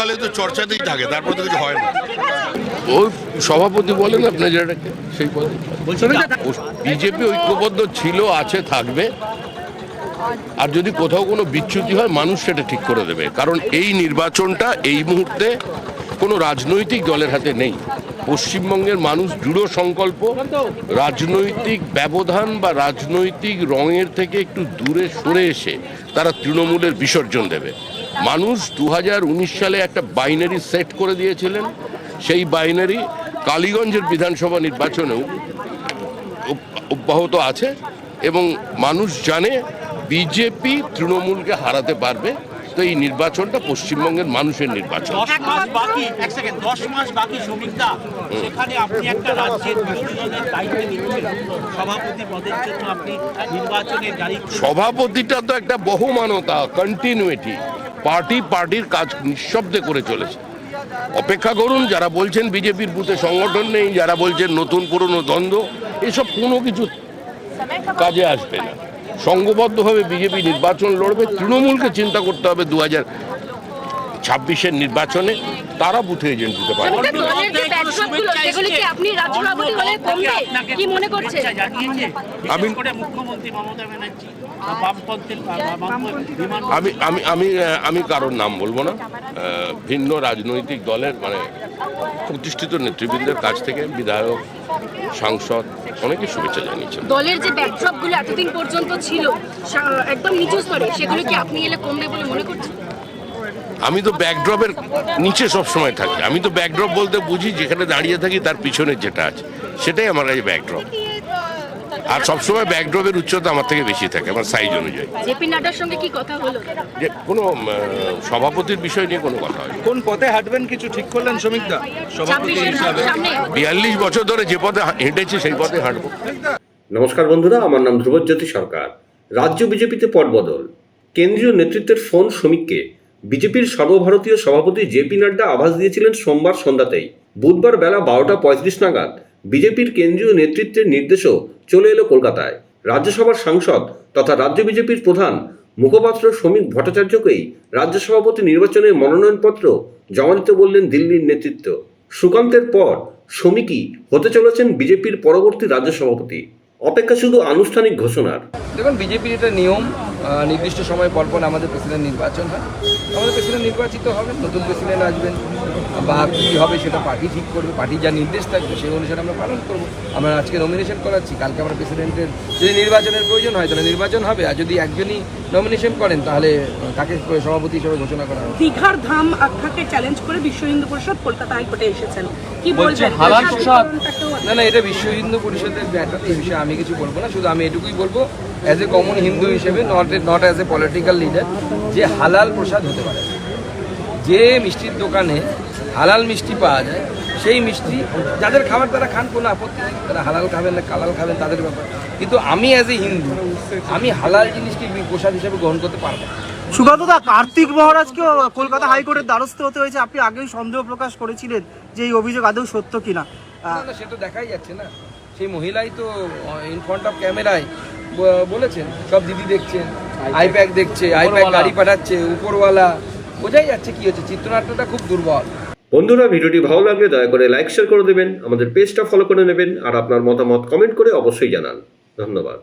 চিরকালে তো চর্চাতেই থাকে তারপর তো কিছু হয় না। ওই সভাপতি বলেন আপনি যেটাকে সেই পদে। বিজেপি ঐক্যবদ্ধ ছিল আছে থাকবে। আর যদি কোথাও কোনো বিচ্যুতি হয় মানুষ সেটা ঠিক করে দেবে। কারণ এই নির্বাচনটা এই মুহূর্তে কোনো রাজনৈতিক দলের হাতে নেই। পশ্চিমবঙ্গের মানুষ দৃঢ় সংকল্প রাজনৈতিক ব্যবধান বা রাজনৈতিক রঙের থেকে একটু দূরে সরে এসে তারা তৃণমূলের বিসর্জন দেবে। মানুষ দু হাজার উনিশ সালে একটা বাইনারি সেট করে দিয়েছিলেন। সেই বাইনারি কালীগঞ্জের বিধানসভা নির্বাচনেও অব্যাহত আছে এবং মানুষ জানে বিজেপি তৃণমূলকে হারাতে পারবে। তো এই নির্বাচনটা পশ্চিমবঙ্গের মানুষের নির্বাচন। সভাপতিটা তো একটা বহুমানতা কন্টিনিউটি পার্টি পার্টির কাজ নিঃশব্দে করে চলেছে। অপেক্ষা করুন, যারা বলছেন বিজেপির বুথে সংগঠন নেই, যারা বলছেন নতুন পুরনো দ্বন্দ্ব, এসব কোনো কিছু কাজে আসবে না। সংঘবদ্ধভাবে বিজেপি নির্বাচন লড়বে, তৃণমূলকে চিন্তা করতে হবে দু হাজার ছাব্বিশের নির্বাচনে, তারা বুথে এজেন্ট দিতে পারে দলের যে কি আপনি রাজ্য সভাপতি হলে কমবে? কি মনে করছেন? আমি- মুখ্যমন্ত্রী মমতা ব্যানার্জি আমি আমি আমি আমি কারোর নাম বলব না। ভিন্ন রাজনৈতিক দলের মানে প্রতিষ্ঠিত নেতৃবৃন্দের কাছ থেকে বিধায়ক সাংসদ অনেকে শুভেচ্ছা জানিয়েছেন। দলের যে ব্যাকড্রপগুলো এতদিন পর্যন্ত ছিল একদম নিচু স্তরে সেগুলো কি আপনি এলে কমবে বলে মনে করছেন? আমি তো ব্যাকড্রপের নিচে সব সময় থাকি। আমি তো ব্যাকড্রপ বলতে বুঝি যেখানে দাঁড়িয়ে থাকি তার পিছনের যেটা আছে। সেটাই আমার কাছে ব্যাকড্রপ আর সবসময় ব্যাকড্রপের উচ্চতা আমার থেকে বেশি থাকে আমার সাইজ অনুযায়ী। জেপি নাড্ডার সঙ্গে কি কথা হলো? যে কোনো সভাপতির বিষয় নিয়ে কোনো কথা হয় কোন পথে হাঁটবেন কিছু ঠিক করলেন শ্রমিকদা সভাপতি হিসাবে। বিয়াল্লিশ বছর ধরে যে পথে হেঁটেছি সেই পথে হাঁটবো। নমস্কার বন্ধুরা আমার নাম ধ্রুবজ্যোতি সরকার। রাজ্য বিজেপিতে পটবদল কেন্দ্রীয় নেতৃত্বের ফোন শ্রমিককে বিজেপির সর্বভারতীয় সভাপতি জেপি নাড্ডা আভাস দিয়েছিলেন সোমবার সন্ধ্যাতেই। বুধবার বেলা বারোটা পঁয়ত্রিশ নাগাদ বিজেপির কেন্দ্রীয় নেতৃত্বের নির্দেশও চলে এলো কলকাতায়। রাজ্যসভার সাংসদ তথা রাজ্য বিজেপির প্রধান মুখপাত্র শ্রমিক ভট্টাচার্যকেই রাজ্য সভাপতি নির্বাচনের মনোনয়নপত্র জমা দিতে বললেন দিল্লির নেতৃত্ব। সুকান্তের পর শ্রমিকই হতে চলেছেন বিজেপির পরবর্তী রাজ্য সভাপতি। অপেক্ষা শুধু আনুষ্ঠানিক ঘোষণার। দেখুন, বিজেপির এটা নিয়ম নির্দিষ্ট সময় পর পর আমাদের প্রেসিডেন্ট নির্বাচন হয়। আমাদের প্রেসিডেন্ট নির্বাচিত হবেন নতুন প্রেসিডেন্ট আসবেন বা কী হবে সেটা পার্টি ঠিক করবে পার্টি যা নির্দেশ থাকবে সেই অনুসারে আমরা পালন করব। আমরা আজকে নমিনেশন করাচ্ছি কালকে আমরা প্রেসিডেন্টের যদি নির্বাচনের প্রয়োজন হয় তাহলে নির্বাচন হবে আর যদি একজনই নমিনেশন করেন তাহলে তাকে সভাপতি হিসেবে ঘোষণা করা হবে। দীঘার ধাম আখ্যাকে চ্যালেঞ্জ করে বিশ্ব হিন্দু পরিষদ কলকাতা হাইকোর্টে এসেছেন। কি বলছে বলবেন? হালাল প্রসাদ না না এটা বিশ্ব হিন্দু পরিষদের ব্যাপার এই বিষয়ে আমি কিছু বলব না শুধু আমি এটুকুই বলব অ্যাজ এ কমন হিন্দু হিসেবে not not as a political leader যে হালাল প্রসাদ হতে পারে। যে মিষ্টির দোকানে হালাল মিষ্টি পাওয়া যায় সেই মিষ্টি যাদের খাবার তারা খান কোনো আপত্তি নেই। তারা হালাল খাবেন না কালাল খাবেন তাদের ব্যাপার। কিন্তু আমি অ্যাজ এ হিন্দু আমি হালাল জিনিসকে প্রসাদ হিসেবে গ্রহণ করতে পারব সুগতদা কার্তিক মহারাজকে কলকাতা হাইকোর্টের দ্বারস্থ হতে হয়েছে। আপনি আগেই সন্দেহ প্রকাশ করেছিলেন যে এই অভিযোগ আদৌ সত্য কিনা। তো দেখাই যাচ্ছে না। সেই মহিলাই তো ইন ফ্রন্ট অফ ক্যামেরায় বলেছেন সব দিদি দেখছেন আইপ্যাক। দেখছে আইপ্যাক গাড়ি পাঠাচ্ছে উপরওয়ালা। বোঝাই যাচ্ছে কি হচ্ছে চিত্রনাট্যটা খুব দুর্বল। বন্ধুরা ভিডিওটি ভালো লাগলে দয়া করে লাইক শেয়ার করে দেবেন আমাদের পেজটা ফলো করে নেবেন আর আপনার মতামত কমেন্ট করে অবশ্যই জানান। ধন্যবাদ।